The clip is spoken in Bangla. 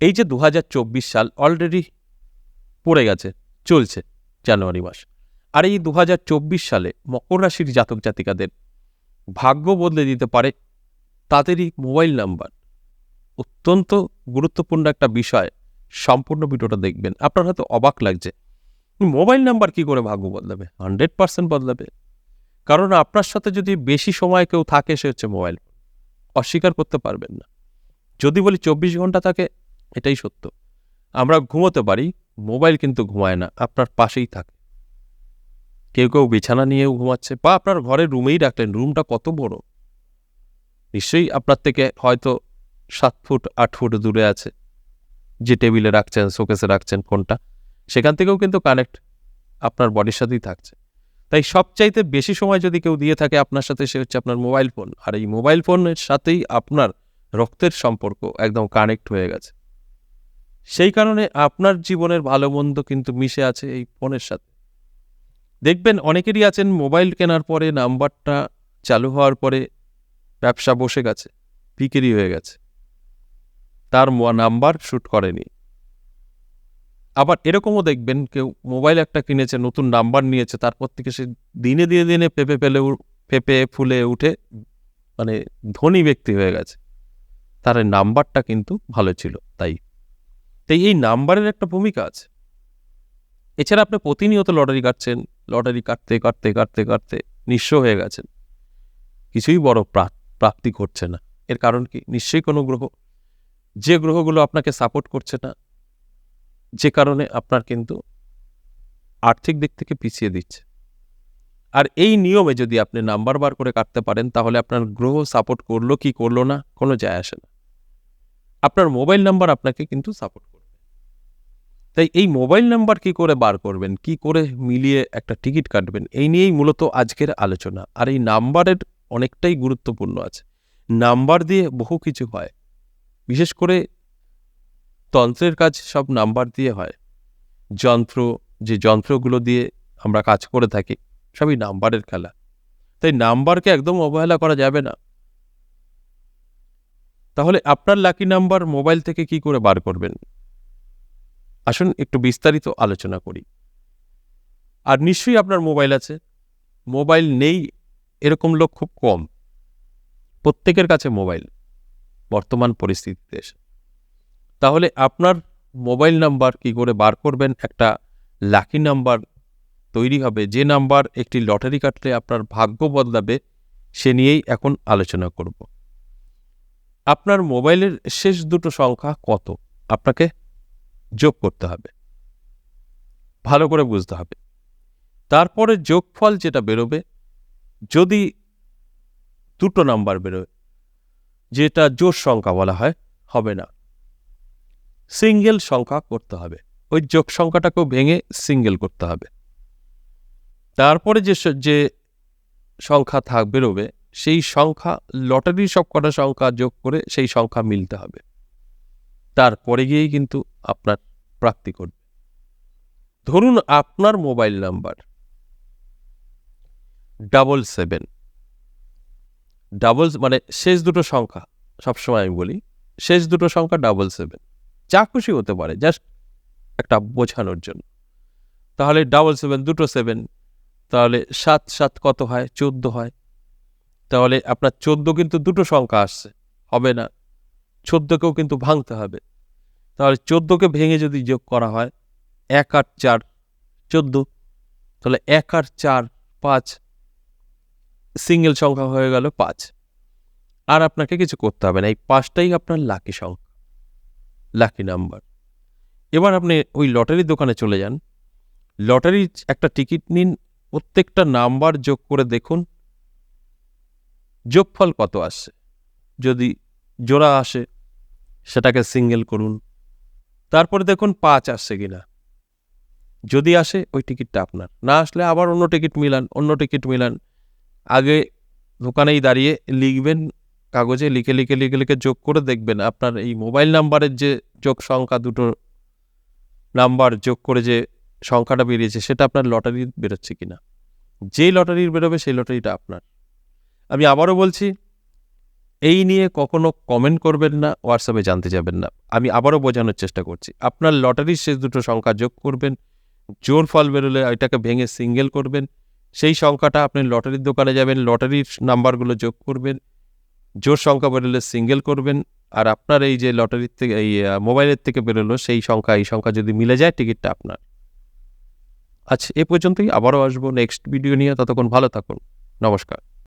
এই যে দু হাজার চব্বিশ সাল অলরেডি পড়ে গেছে, চলছে জানুয়ারি মাস। আর এই দু হাজার চব্বিশ সালে মকর রাশির জাতক জাতিকাদের ভাগ্য বদলে দিতে পারে তাদেরই মোবাইল নাম্বার। অত্যন্ত গুরুত্বপূর্ণ একটা বিষয়, সম্পূর্ণ ভিডিওটা দেখবেন। আপনার হয়তো অবাক লাগছে, মোবাইল নাম্বার কি করে ভাগ্য বদলাবে? হান্ড্রেড পার্সেন্ট বদলাবে। কারণ আপনার সাথে যদি বেশি সময় কেউ থাকে, সে হচ্ছে মোবাইল। অস্বীকার করতে পারবেন না। যদি বলি চব্বিশ ঘণ্টা থাকে এটাই সত্য। আমরা ঘুমোতে পারি, মোবাইল কিন্তু ঘুমায় না, আপনার পাশেই থাকে। কেউ কেউ বিছানা নিয়েও ঘুমাচ্ছে, বা আপনার ঘরের রুমেই রাখলেন, রুমটা কত বড়? নিশ্চয়ই আপনার থেকে হয়তো সাত ফুট, আট ফুট দূরে আছে, যে টেবিলে রাখছেন, শোকেসে রাখছেন ফোনটা। সেখান থেকেও কিন্তু কানেক্ট আপনার বডির সাথেই থাকছে। তাই সবচাইতে বেশি সময় যদি কেউ দিয়ে থাকে আপনার সাথে, সে হচ্ছে আপনার মোবাইল ফোন। আর এই মোবাইল ফোনের সাথেই আপনার রক্তের সম্পর্ক একদম কানেক্ট হয়ে গেছে। সেই কারণে আপনার জীবনের ভালো মন্দ কিন্তু মিশে আছে এই ফোনের সাথে। দেখবেন অনেকেরই আছেন মোবাইল কেনার পরে নাম্বারটা চালু হওয়ার পরে ব্যবসা বসে গেছে, বিক্রি হয়ে গেছে। তার নাম্বার শ্যুট করেনি। আবার এরকমও দেখবেন কেউ মোবাইল একটা কিনেছে, নতুন নাম্বার নিয়েছে, তারপর থেকে সে দিনে দিনে দিনে পেপে পেলে পেপে ফুলে উঠে মানে ধনী ব্যক্তি হয়ে গেছে। তার নাম্বারটা কিন্তু ভালো ছিল, তাই তাই এই নাম্বারের একটা ভূমিকা আছে। এছাড়া আপনি প্রতিনিয়ত লটারি কাটছেন, লটারি কাটতে কাটতে কাটতে কাটতে নিঃস্ব হয়ে গেছেন। কিছুই বড় প্রাপ্তি ঘটছে না। এর কারণ কি? নিশ্চয়ই কোনো গ্রহ, যে গ্রহগুলো আপনাকে সাপোর্ট করছে না, যে কারণে আপনার কিন্তু আর্থিক দিক থেকে পিছিয়ে দিচ্ছে। আর এই নিয়মে যদি আপনি নাম্বার বার করে কাটতে পারেন, তাহলে আপনার গ্রহ সাপোর্ট করল কি করল না, কোনো যায় আসে না। আপনার মোবাইল নাম্বার আপনাকে কিন্তু সাপোর্ট তাই এই মোবাইল নাম্বার কি করে বার করবেন? কি করে মিলিয়ে একটা টিকিট কাটবেন? এই নিয়েই মূলত আজকের আলোচনা। আর এই নাম্বারের অনেকটাই গুরুত্বপূর্ণ আছে। নাম্বার দিয়ে বহু কিছু হয়। বিশেষ করে তন্ত্রের কাজ সব নাম্বার দিয়ে হয়। যন্ত্র, যে যন্ত্রগুলো দিয়ে আমরা কাজ করে থাকি, সবই নাম্বারের খেলা। তাই নাম্বারকে একদম অবহেলা করা যাবে না। তাহলে আপনার লাকি নাম্বার মোবাইল থেকে কি করে বার করবেন? আসুন, একটু বিস্তারিত আলোচনা করি। আর নিশ্চয়ই আপনার মোবাইল আছে। মোবাইল নেই, এরকম লোক খুব কম। প্রত্যেকের কাছে মোবাইল, বর্তমান পরিস্থিতিতে এসে তাহলে আপনার মোবাইল নাম্বার কি করে বার করবেন? একটা লাকি নাম্বার তৈরি হবে। যে নাম্বার একটি লটারি কাটলে আপনার ভাগ্য বদলাবে, সে নিয়েই এখন আলোচনা করব। আপনার মোবাইলের শেষ দুটো সংখ্যা কত? আপনাকে যোগ করতে হবে। ভালো করে বুঝতে হবে। তারপরে যোগফল যেটা বেরোবে, যদি দুটো নাম্বার বেরোয়, যেটা জোর সংখ্যা বলা হয়, হবে না। সিঙ্গেল সংখ্যা করতে হবে। ওই যোগ সংখ্যাটাকেও ভেঙে সিঙ্গেল করতে হবে। তারপরে যে যে সংখ্যা থাক, বেরোবে, সেই সংখ্যা, লটারির সব কটা সংখ্যা যোগ করে সেই সংখ্যা মিলতে হবে। তারপরে গিয়েই কিন্তু আপনার প্রাপ্তি করবে ধরুন আপনার mobile number double seven. Double মানে শেষ দুটো সংখ্যা, সবসময় আমি বলি, শেষ দুটো সংখ্যা ডাবল সেভেন। যা খুশি হতে পারে, জাস্ট একটা বোঝানোর জন্য। তাহলে ডাবল সেভেন, দুটো সেভেন, তাহলে সাত সাত কত হয়? চোদ্দ হয়। তাহলে আপনার চোদ্দ কিন্তু দুটো সংখ্যা আসছে, হবে না। চোদ্দোকেও কিন্তু ভাঙতে হবে। তাহলে চোদ্দোকে ভেঙে যদি যোগ করা হয়, এক আট চার চোদ্দ, তাহলে এক আট চার পাঁচ সিঙ্গেল সংখ্যা হয়ে গেল পাঁচ। আর আপনাকে কিছু করতে হবে না, এই পাঁচটাই আপনার লাকি সংখ্যা, লাকি নাম্বার। এবার আপনি ওই লটারির দোকানে চলে যান। লটারির একটা টিকিট নিন, প্রত্যেকটা নাম্বার যোগ করে দেখুন, যোগফল কত আসছে। যদি জোড়া আসে, সেটাকে সিঙ্গেল করুন। তারপরে দেখুন পাঁচ আসছে কিনা। যদি আসে, ওই টিকিটটা আপনার। না আসলে আবার অন্য টিকিট মিলান, অন্য টিকিট মিলান। আগে দোকানেই দাঁড়িয়ে লিখবেন, কাগজে লিখে লিখে লিখে লিখে যোগ করে দেখবেন আপনার এই মোবাইল নাম্বারের যে যোগ সংখ্যা, দুটো নাম্বার যোগ করে যে সংখ্যাটা বেরিয়েছে, সেটা আপনার লটারি বেরোচ্ছে কিনা। যেই লটারির বেরোবে, সেই লটারিটা আপনার। আমি আবারও বলছি এই নিয়ে কখনো কমেন্ট করবেন না হোয়াটসঅ্যাপে জানতে যাবেন না। আমি আবারও বোঝানোর চেষ্টা করছি। আপনার লটারির শেষ দুটো সংখ্যা যোগ করবেন, জোর ফল বেরোলে এটাকে ভেঙে সিঙ্গেল করবেন, সেই সংখ্যাটা আপনি লটারির দোকানে যাবেন লটারির নাম্বারগুলো যোগ করবেন, জোর সংখ্যা বেরোলে সিঙ্গেল করবেন, আর আপনার এই যে লটারির থেকে, এই মোবাইলের থেকে বেরোলো, সেই সংখ্যা, এই সংখ্যা যদি মিলে যায় টিকিটটা আপনার। আচ্ছা এ পর্যন্তই, আবারও আসব নেক্সট ভিডিও নিয়ে, ততক্ষণ ভালো থাকুন, নমস্কার।